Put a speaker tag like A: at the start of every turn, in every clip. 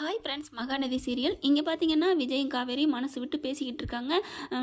A: Hi friends Mahanadi serial. இங்கே பார்த்தீங்கன்னா விஜயும் காவேரி மனசு விட்டு பேசிக்கிட்டு இருக்காங்க.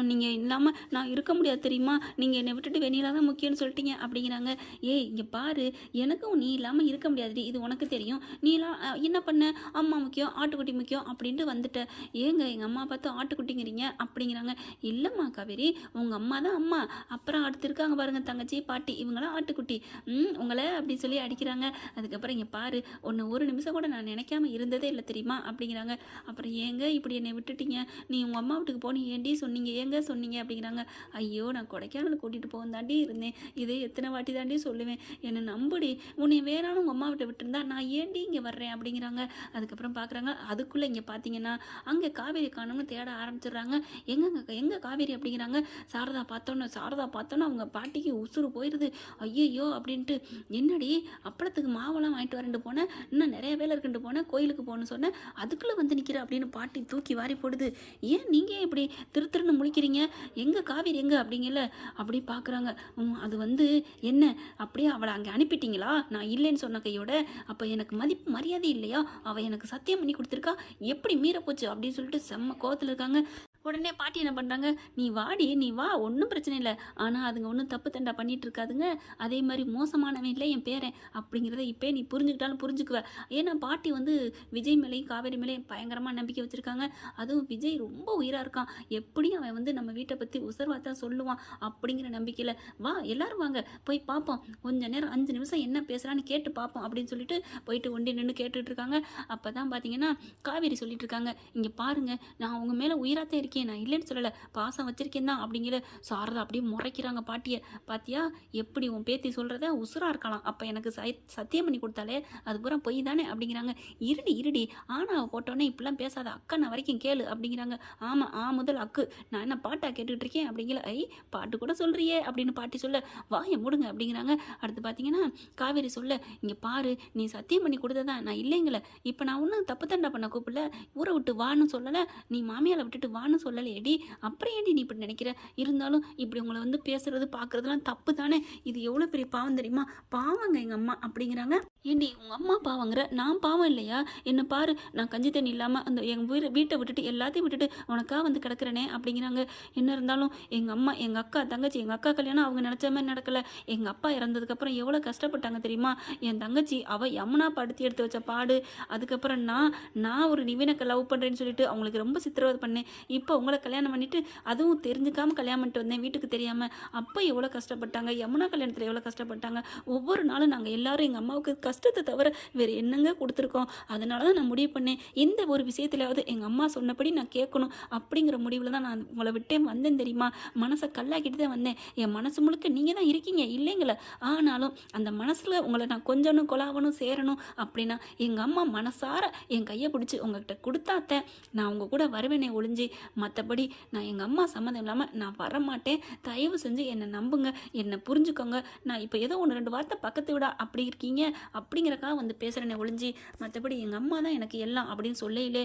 A: நீங்கள் இல்லாமல் நான் இருக்க முடியாது தெரியுமா? நீங்கள் என்னை விட்டுட்டு வெளியில தான் முக்கியம்னு சொல்லிட்டீங்க அப்படிங்கிறாங்க. ஏய் இங்கே பாரு எனக்கும் நீ இல்லாமல் இருக்க முடியாதுடி. இது உனக்கு தெரியும். நீலாம் என்ன பண்ண? அம்மா முக்கியம் ஆட்டுக்குட்டி முக்கியம் அப்படின்ட்டு வந்துட்ட. ஏங்க எங்கள் அம்மா பார்த்து ஆட்டுக்குட்டிங்கிறீங்க அப்படிங்கிறாங்க. இல்லைம்மா காவேரி உங்கள் அம்மா தான் அம்மா. அப்புறம் அடுத்து இருக்காங்க பாருங்கள் தங்கச்சி பாட்டி இவங்களாம் ஆட்டுக்குட்டி. ம் உங்களை அப்படி சொல்லி அடிக்கிறாங்க. அதுக்கப்புறம் இங்கே பாரு ஒன்று ஒரு நிமிஷம் கூட நான் நினைக்காம இருந்ததே இல்லை தெரியும்? அப்படிங்கிறாங்க. அப்புறம் ஏங்க இப்படி என்னை விட்டுட்டீங்க? நீ உங்கள் அம்மா வீட்டுக்கு போனி ஏண்டி சொன்னீங்க? ஏங்க சொன்னீங்க? அப்படிங்கிறாங்க. ஐயோ நான் கொடைக்கானல் கூட்டிகிட்டு போகும் தாண்டி இருந்தேன். இதே எத்தனை வாட்டி தாண்டி சொல்லுவேன். என்னை நம்புடி. உன்னை வேணாலும் உங்கள் அம்மா வீட்டை விட்டுருந்தா நான் ஏண்டி இங்கே வர்றேன்? அப்படிங்கிறாங்க. அதுக்கப்புறம் பார்க்குறாங்க அதுக்குள்ளே இங்கே பார்த்தீங்கன்னா அங்கே காவேரி காணும்னு தேட ஆரம்பிச்சிடுறாங்க. எங்கங்க எங்கே காவேரி அப்படிங்கிறாங்க. சாரதா பார்த்தோன்னே சாரதா பார்த்தோன்னே அவங்க பாட்டிக்கு உசுறு போயிடுது ஐயையோ அப்படின்ட்டு என்னடி அப்பளத்துக்கு மாவெல்லாம் வாங்கிட்டு வரண்டு போனேன் இன்னும் நிறைய வேலை இருக்குன்ட்டு போனேன் கோயிலுக்கு போகணும்னு சொன்னேன் அதுக்குள்ளே வந்து நிற்கிற அப்படின்னு பாட்டி தூக்கி வாரி போடுது. ஏன் நீங்கள் ஏன் இப்படி திரு திருன்னு முழிக்கிறீங்க? எங்கே காவேரி எங்கே அப்படிங்கல? அப்படி பார்க்குறாங்க அது வந்து என்ன? அப்படியே அவளை அங்கே அனுப்பிட்டீங்களா? நான் இல்லைன்னு சொன்ன கையோட அப்போ எனக்கு மதிப்பு மரியாதை இல்லையா? அவள் எனக்கு சத்தியம் பண்ணி கொடுத்துருக்கா? எப்படி மீற போச்சு அப்படின்னு சொல்லிட்டு செம்ம கோவத்தில் இருக்காங்க. உடனே பாட்டி என்ன பண்ணுறாங்க நீ வாடி நீ வா ஒன்றும் பிரச்சனை இல்லை. ஆனால் அதுங்க ஒன்றும் தப்பு தண்டா பண்ணிட்டு இருக்காதுங்க. அதே மாதிரி மோசமானவன் இல்லை என் பேரன் அப்படிங்கிறத இப்போ நீ புரிஞ்சுக்கிட்டாலும் புரிஞ்சுக்குவ. ஏன்னா பாட்டி வந்து விஜய் மேலேயும் காவேரி மேலேயும் பயங்கரமாக நம்பிக்கை வச்சுருக்காங்க. அதுவும் விஜய் ரொம்ப உயிராக இருக்கான். எப்படியும் அவன் வந்து நம்ம வீட்டை பற்றி உசர்வா தான் சொல்லுவான் அப்படிங்கிற நம்பிக்கையில் வா எல்லாரும் வாங்க. போய் பார்ப்போம் கொஞ்ச நேரம் அஞ்சு நிமிஷம் என்ன பேசுகிறான்னு கேட்டு பார்ப்போம் அப்படின்னு சொல்லிட்டு போயிட்டு ஒண்டி நின்று கேட்டுட்டு இருக்காங்க. அப்போ தான் பார்த்தீங்கன்னா காவேரி சொல்லிட்டு இருக்காங்க. இங்கே பாருங்கள் நான் அவங்க மேலே உயிராக தான் இருக்கேன். நான் இல்லைன்னு சொல்லலை. பாசம் வச்சுருக்கேன் தான் அப்படிங்கிற சாரதா அப்படியே முறைக்கிறாங்க பாட்டியை. பாத்தியா எப்படி உன் பேத்தி சொல்கிறத உசுரா இருக்கலாம். அப்போ எனக்கு சை சத்தியம் பண்ணி கொடுத்தாலே அது பூரா பொய் தானே அப்படிங்கிறாங்க. இருடி இருடி ஆனா போட்டோன்னே இப்படிலாம் பேசாத. அக்கா நான் வரைக்கும் கேளு அப்படிங்கிறாங்க. ஆமாம் ஆ முதல் அக்கு. நான் என்ன பாட்டா கேட்டுக்கிட்டு இருக்கேன் அப்படிங்கிற ஐ பாட்டு கூட சொல்கிறியே அப்படின்னு பாட்டி சொல்ல வாயை மூடுங்க அப்படிங்கிறாங்க. அடுத்து பார்த்தீங்கன்னா காவேரி சொல்ல இங்கே பாரு நீ சத்தியம் பண்ணி கொடுத்ததா? நான் இல்லைங்கள. இப்போ நான் ஒன்றும் தப்பு தண்டா பண்ண கூப்பிடல. ஊரை விட்டு வான்னு சொல்லலை. நீ மாமியாரை விட்டுட்டு வான்னு சொல்லலையேடி. அப்புறம் ஏடி நீ இப்படி நினைக்கிற? இருந்தாலும் இப்படி உங்களை வந்து பேசுறது பார்க்குறதுலாம் தப்பு தானே இது எவ்வளோ பெரிய பாவம் தெரியுமா? பாவங்க எங்கள் அம்மா அப்படிங்கிறாங்க. ஏண்டி உங்கள் அம்மா பாவங்கிற? நான் பாவம் இல்லையா? என்னை பாரு நான் கஞ்சி தண்ணி இல்லாமல் அந்த எங்கள் வீடு வீட்டை விட்டுட்டு எல்லாத்தையும் விட்டுட்டு உனக்காக வந்து கிடக்குறேனே அப்படிங்கிறாங்க. என்ன இருந்தாலும் எங்கள் அம்மா எங்கள் அக்கா தங்கச்சி எங்கள் அக்கா கல்யாணம் அவங்க நினச்ச மாதிரி நடக்கலை. எங்கள் அப்பா இறந்ததுக்கப்புறம் எவ்வளோ கஷ்டப்பட்டாங்க தெரியுமா? என் தங்கச்சி அவள் யமுனா படுத்தி எடுத்து வச்ச பாடு. அதுக்கப்புறம் நான் நான் ஒரு நிவினக்கு லவ் பண்ணுறேன்னு சொல்லிட்டு அவங்களுக்கு ரொம்ப சித்திரவதை பண்ணேன். இப்போ அப்போ உங்களை கல்யாணம் பண்ணிட்டு அதுவும் தெரிஞ்சுக்காமல் கல்யாணம் பண்ணிட்டு வந்தேன். வீட்டுக்கு தெரியாமல் அப்போ எவ்வளோ கஷ்டப்பட்டாங்க? யமுனா கல்யாணத்தில் எவ்வளோ கஷ்டப்பட்டாங்க? ஒவ்வொரு நாளும் நாங்கள் எல்லாரும் எங்கள் அம்மாவுக்கு கஷ்டத்தை தவிர வேறு என்னங்க கொடுத்துருக்கோம்? அதனால தான் நான் முடிவு பண்ணேன். இந்த ஒரு விஷயத்திலாவது எங்கள் அம்மா சொன்னபடி நான் கேட்கணும் அப்படிங்கிற முடிவில் தான் நான் உங்களை விட்டே வந்தேன் தெரியுமா? மனசை கல்லாக்கிட்டு தான் வந்தேன். என் மனசு முழுக்க நீங்கள் தான் இருக்கீங்க இல்லைங்கள? ஆனாலும் அந்த மனசில் உங்களை நான் கொஞ்சணும் கொலாவணும் சேரணும் அப்படின்னா எங்கள் அம்மா மனசார என் கையை பிடிச்சி உங்ககிட்ட கொடுத்தாத்த நான் உங்கள் கூட வருவேனே ஒளிஞ்சு மற்றபடி நான் எங்கள் அம்மா சம்மந்தம் இல்லாமல் நான் வரமாட்டேன். தயவு செஞ்சு என்னை நம்புங்க. என்னை புரிஞ்சுக்கோங்க. நான் இப்போ ஏதோ ஒன்று ரெண்டு வார்த்தை பக்கத்து விட அப்படி இருக்கீங்க. அப்படிங்கிறக்காக வந்து பேசுகிறேனே ஒளிஞ்சு மற்றபடி எங்கள் அம்மா தான் எனக்கு எல்லாம் அப்படின்னு சொல்லையிலே.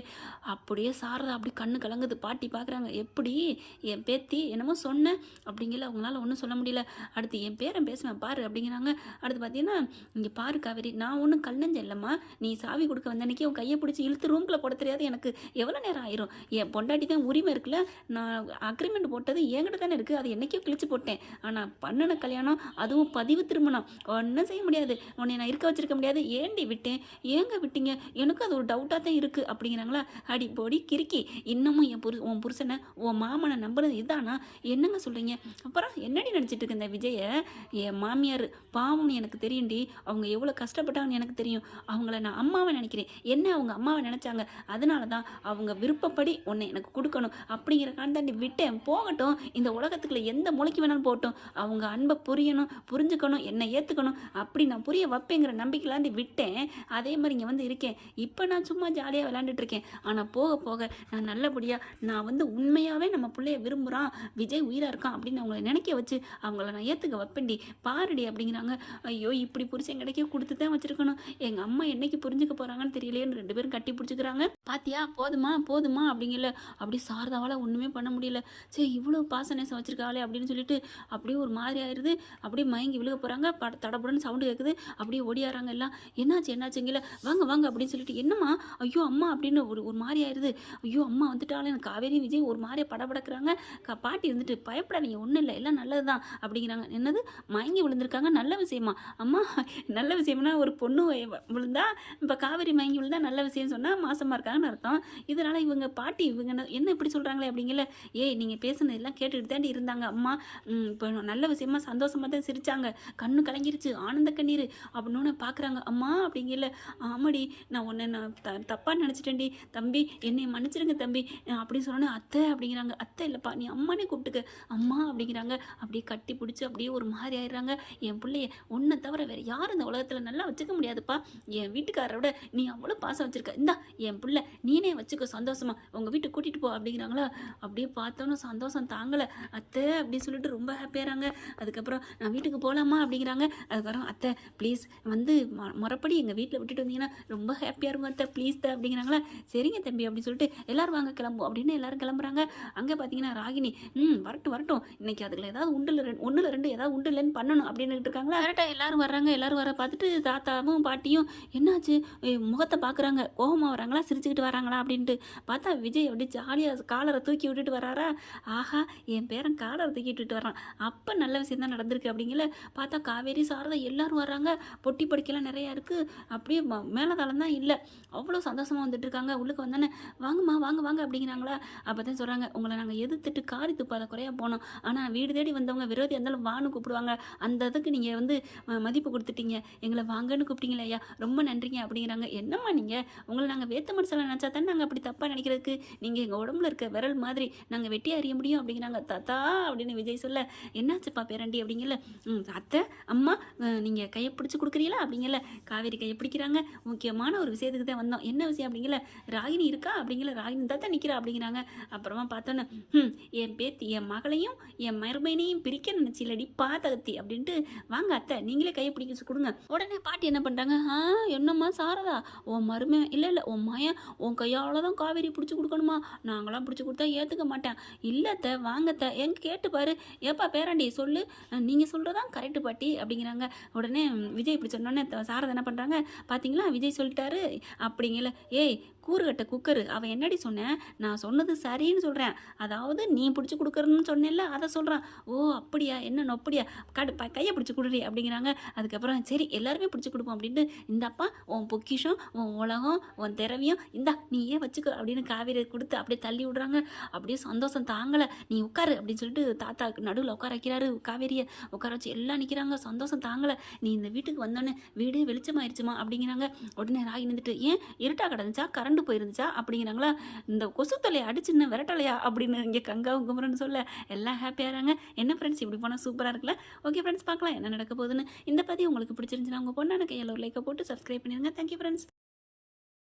A: அப்படியே சாரதா அப்படி கண்ணு கலங்குது. பாட்டி பார்க்குறாங்க எப்படி? என் பேத்தி என்னமோ சொன்னேன் அப்படிங்கல அவங்களால ஒன்றும் சொல்ல முடியல. அடுத்து என் பேரன் பேசுவேன் பாரு அப்படிங்கிறாங்க. அடுத்து பார்த்தீங்கன்னா இங்கே பாரு காவேரி நான் ஒன்றும் கல்லஞ்ச இல்லைம்மா. நீ சாவி கொடுக்க வந்த அன்னைக்கு உன் கையை பிடிச்சி இழுத்து ரூம்குள்ளே போட தெரியாது எனக்கு. எவ்வளோ நேரம் ஆயிரும்? என் பொண்டாட்டி தான் உரிமை இருக்குல்ல நான் அக்ரிமெண்ட் போட்டது என்கிட்ட தானே இருக்குது அது என்னைக்கோ கிழிச்சு போட்டேன். ஆனால் பண்ணின கல்யாணம் அதுவும் பதிவு திருமணம். ஒன்றும் செய்ய முடியாது. உன்னை நான் இருக்க வச்சிருக்க முடியாது. ஏண்டி விட்டேன்? ஏங்க விட்டீங்க? எனக்கு அது ஒரு டவுட்டாக தான் இருக்குது அப்படிங்கிறாங்களா? அடி பொடி கிறுக்கி. இன்னமும் என் புரு உன் புருஷனை உன் மாமனை நம்புறது இதானா? என்னங்க சொல்கிறீங்க அப்புறம் என்னடி நினச்சிட்டு இருக்க இந்த விஜயை? என் மாமியார் பாவம்னு எனக்கு தெரியும்டி. அவங்க எவ்வளோ கஷ்டப்பட்டாங்கன்னு எனக்கு தெரியும். அவங்கள நான் அம்மாவை நினைக்கிறேன். என்ன அவங்க அம்மாவை நினச்சாங்க? அதனால தான் அவங்க விருப்பப்படி உன்னை எனக்கு கொடுக்கணும். அப்படிங்கிற தாண்டி விட்டேன். போகட்டும் இந்த உலகத்துக்குள்ள எந்த மூளைக்கு வேணாலும் போகட்டும். அவங்க அன்பை புரியணும் புரிஞ்சுக்கணும் என்னை ஏற்றுக்கணும் அப்படி நான் புரிய வைப்பேங்கிற நம்பிக்கையிலாண்டி விட்டேன். அதே மாதிரி இங்கே வந்து இருக்கேன். இப்போ நான் சும்மா ஜாலியாக விளாண்டுட்டு இருக்கேன். ஆனால் போக போக நான் நல்லபடியாக நான் வந்து உண்மையாகவே நம்ம பிள்ளைய விரும்புகிறான் விஜய் உயிராக இருக்கான் அப்படின்னு அவங்கள நினைக்க வச்சு அவங்கள நான் ஏற்றுக்க வைப்பேன்டி. பாருடி அப்படிங்கிறாங்க. ஐயோ இப்படி புருஷன் கிடைக்க கொடுத்து தான் வச்சிருக்கணும். எங்கள் அம்மா என்னைக்கு புரிஞ்சுக்க போகிறாங்கன்னு தெரியலையேன்னு ரெண்டு பேரும் கட்டி பிடிச்சிக்கிறாங்க. பாத்தியா? போதுமா? போதுமா? அப்படிங்கல. அப்படி சார் சாரதாவால் ஒன்றுமே பண்ண முடியல. சரி இவ்வளோ பாசநேசம் வச்சிருக்காளே அப்படின்னு சொல்லிட்டு அப்படியே ஒரு மாதிரி ஆயிடுது அப்படியே மயங்கி விழுக போகிறாங்க பட தடபடன்னு சவுண்டு கேட்குது அப்படியே ஓடியாராங்க எல்லாம். என்னாச்சு என்னாச்சுங்கள வாங்க வாங்க அப்படின்னு சொல்லிட்டு என்னம்மா? ஐயோ அம்மா அப்படின்னு ஒரு ஒரு மாதிரி ஆயிடுது ஐயோ அம்மா வந்துட்டாலும் எனக்கு காவேரி விஜய் ஒரு மாதிரியே படபடக்கிறாங்க. க பாட்டி இருந்துட்டு பயப்படாதீங்க ஒன்றும் இல்லை. எல்லாம் நல்லது தான் அப்படிங்கிறாங்க. என்னது? மயங்கி விழுந்திருக்காங்க. நல்ல விஷயமா? அம்மா நல்ல விஷயம்னா ஒரு பொண்ணு விழுந்தா இப்போ காவேரி மயங்கி விழுந்தா நல்ல விஷயம் சொன்னால் மாசமாக இருக்காங்கன்னு அர்த்தம். இதனால் இவங்க பாட்டி இவங்க என்ன- என்ன இப்படி சொல்கிறாங்களே அப்படிங்கல. ஏய் நீங்கள் பேசுனது எல்லாம் கேட்டுட்டு தாண்டி இருந்தாங்க. அம்மா இப்போ நல்ல விஷயமா சந்தோஷமாக தான் சிரிச்சாங்க. கண்ணு கலங்கிருச்சு. ஆனந்த கண்ணீர். அப்படின்னு பார்க்குறாங்க அம்மா அப்படிங்கல. ஆமாடி நான் உன்னை நான் த தப்பாக நினச்சிட்டேன்டி. தம்பி என்னை மன்னிச்சிடுங்க தம்பி. அப்படின்னு சொன்னோன்னே அத்தை அப்படிங்கிறாங்க. அத்தை இல்லைப்பா நீ அம்மானே கூப்பிட்டுக்க. அம்மா அப்படிங்கிறாங்க. அப்படியே கட்டி பிடிச்சி அப்படியே ஒரு மாதிரி ஆயிடுறாங்க. என் பிள்ளைய உன்னை தவிர வேறு யாரும் இந்த உலகத்தில் நல்லா வச்சுக்க முடியாதுப்பா. என் வீட்டுக்காரரை விட நீ அவ்வளோ பாசம் வச்சுருக்க. இந்தா என் பிள்ளை நீனே வச்சுக்க சந்தோஷமா. உங்கள் வீட்டுக்கு கூட்டிகிட்டு போ அப்படிங்கிறாங்களா? அப்படியே பார்த்தோன்னு சந்தோஷம் தாங்கலை. அத்தை அப்படின்னு சொல்லிட்டு ரொம்ப ஹாப்பியாகிறாங்க அதுக்கப்புறம் நான் வீட்டுக்கு போகலாமா அப்படிங்கிறாங்க. அதுக்கப்புறம் அத்தை ப்ளீஸ் வந்து முறப்படி எங்கள் வீட்டில் விட்டுட்டு வந்தீங்கன்னா ரொம்ப ஹாப்பியாக இருக்கும் அத்தை. ப்ளீஸ் தான் அப்படிங்கிறாங்களா. சரிங்க தம்பி அப்படின்னு சொல்லிட்டு எல்லாரும் வாங்க கிளம்பும் அப்படின்னு எல்லோரும் கிளம்புறாங்க. அங்கே பார்த்தீங்கன்னா ராகினி ம் வரட்டும் வரட்டும். இன்னைக்கு அதில் ஏதாவது உண்டில் ரெண்டு ஒன்றில் ரெண்டு ஏதாவது உண்டு இல்லைன்னு பண்ணணும் அப்படின்னு இருக்காங்களா. கரெக்டாக எல்லாரும் வர்றாங்க. எல்லோரும் வர பார்த்துட்டு தாத்தாவும் பாட்டியும் என்னாச்சு? முகத்தை பார்க்குறாங்க கோபமாக வராங்களா? சிரிச்சுக்கிட்டு வராங்களா? அப்படின்ட்டு. பார்த்தா விஜய் அப்படி ஜாலியாக காலரை தூக்கி விட்டுட்டு வராரா? ஆஹா என் பேரன் காலரை தூக்கி விட்டுட்டு வரான் அப்போ நல்ல விஷயம் தான் நடந்திருக்கு அப்படிங்கல பார்த்தா காவேரி சாரதா எல்லாரும் வர்றாங்க. பொட்டி படிக்கலாம் நிறையா இருக்குது அப்படியே ம- மேலதாளம் தான் இல்லை. அவ்வளோ சந்தோஷமாக வந்துட்டு இருக்காங்க உள்ளுக்கு வந்தானே வாங்கம்மா வாங்க வாங்க அப்படிங்கிறாங்களா? அப்போ தான் சொல்கிறாங்க உங்களை நாங்கள் எதிர்த்துட்டு காரி துப்பாத குறையா போனோம். ஆனால் வீடு தேடி வந்தவங்க விரோதி இருந்தாலும் வான்னு கூப்பிடுவாங்க. அந்த இதுக்கு நீங்கள் வந்து ம- மதிப்பு கொடுத்துட்டீங்க. எங்களை வாங்கன்னு கூப்பிட்டீங்களே ஐயா. ரொம்ப நன்றிங்க அப்படிங்கிறாங்க. என்னம்மா நீங்கள் உங்களை நாங்கள் வேத்த மனுஷனை நினச்சா தானே நாங்கள் அப்படி தப்பாக நினைக்கிறதுக்கு? நீங்கள் எங்கள் உடம்புல இருக்க விரல் மாதிரி நாங்கள் வெட்டி அறிய முடியும் அப்படிங்கிறாங்க. தாத்தா அப்படின்னு விஜய் சொல்ல என்னாச்சுப்பா பேரண்டி? அப்படிங்கல அத்தை அம்மா நீங்கள் கையை பிடிச்சி கொடுக்குறீங்களா? அப்படிங்கல காவேரி கையை பிடிக்கிறாங்க. முக்கியமான ஒரு விஷயத்துக்கு தான் வந்தோம். என்ன விஷயம்? அப்படிங்கல ராகினி இருக்கா? அப்படிங்கல ராகினி தாத்தா நிற்கிறா அப்படிங்கிறாங்க. அப்புறமா பார்த்தோன்னே ம் என் பேத்தி என் மகளையும் என் மருமையினையும் பிரிக்க நினச்சில்லடி பாத்தகத்தி அப்படின்ட்டு வாங்க அத்தை நீங்களே கையை பிடிக்க கொடுங்க. உடனே பாட்டி என்ன பண்ணுறாங்க ஆ என்னம்மா சாரதா உன் மருமை இல்லை இல்லை உன் மயன் உன் கையால் தான் காவேரி பிடிச்சி கொடுக்கணுமா? நாங்களாம் பிடிச்சி கொடுத்தா ஏற்றுக்க மாட்டேன். இல்லத்த வாங்கத்த எங்க கேட்டு பாரு. ஏப்பா பேராண்டி சொல்லு. நீங்கள் சொல்கிறதான் கரெக்டு பாட்டி அப்படிங்கிறாங்க. உடனே விஜய் இப்படி சொன்னோன்னே சாரதை சாரதா என்ன பண்ணுறாங்க பார்த்தீங்களா விஜய் சொல்லிட்டாரு. அப்படிங்கல ஏய் கூறுகட்ட குக்கரு. அவன் என்னடி சொன்னேன் நான் சொன்னது சரின்னு சொல்கிறேன் அதாவது நீ பிடிச்சி கொடுக்குறன்னு சொன்னேன்ல அதை சொல்கிறான் ஓ அப்படியா? என்ன நொப்படியா? கடு ப கையை பிடிச்சி கொடுறி அப்படிங்கிறாங்க. அதுக்கப்புறம் சரி எல்லாருமே பிடிச்சி கொடுப்போம் அப்படின்ட்டு இந்தாப்பா உன் பொக்கிஷம் உன் உலகம் உன் திரவியம் இந்தா நீயே வச்சுக்கோ அப்படின்னு காவேரி கொடுத்து அப்படியே தள்ளி விடுறாங்க அப்படியே சந்தோஷம் தாங்கலை. நீ உட்காரு அப்படின்னு சொல்லிட்டு தாத்தா நடுவில் உட்கார வைக்கிறாரு. காவேரியை உட்கார வச்சு எல்லாம் நிற்கிறாங்க சந்தோஷம் தாங்கலை. நீ இந்த வீட்டுக்கு வந்தோடனே வீடே வெளிச்சமாயிருச்சுமா அப்படிங்கிறாங்க. உடனே ராகி நின்றுட்டு ஏன் இருட்டா கிடந்துச்சா? கரண்ட் போயிருந்துச்சா? அப்படிங்கிறாங்களா. இந்த கொசு தொலையை அடிச்சுன்னு விரட்டலையா? அப்படின்னு இங்கே கங்காவும் குமரன்னு சொல்ல எல்லாம் ஹாப்பியாகிறாங்க என்ன ஃப்ரெண்ட்ஸ் இப்படி போனால் சூப்பராக இருக்குல்ல? ஓகே ஃப்ரெண்ட்ஸ் பார்க்கலாம். என்ன நடக்க போகுதுன்னு. இந்த பதிவு உங்களுக்கு பிடிச்சிருந்துச்சுன்னா உங்கள் பொண்ணான கையில் ஒரு லைக்கை போட்டு சப்ஸ்கிரைப் பண்ணிடுங்க. Thank you friends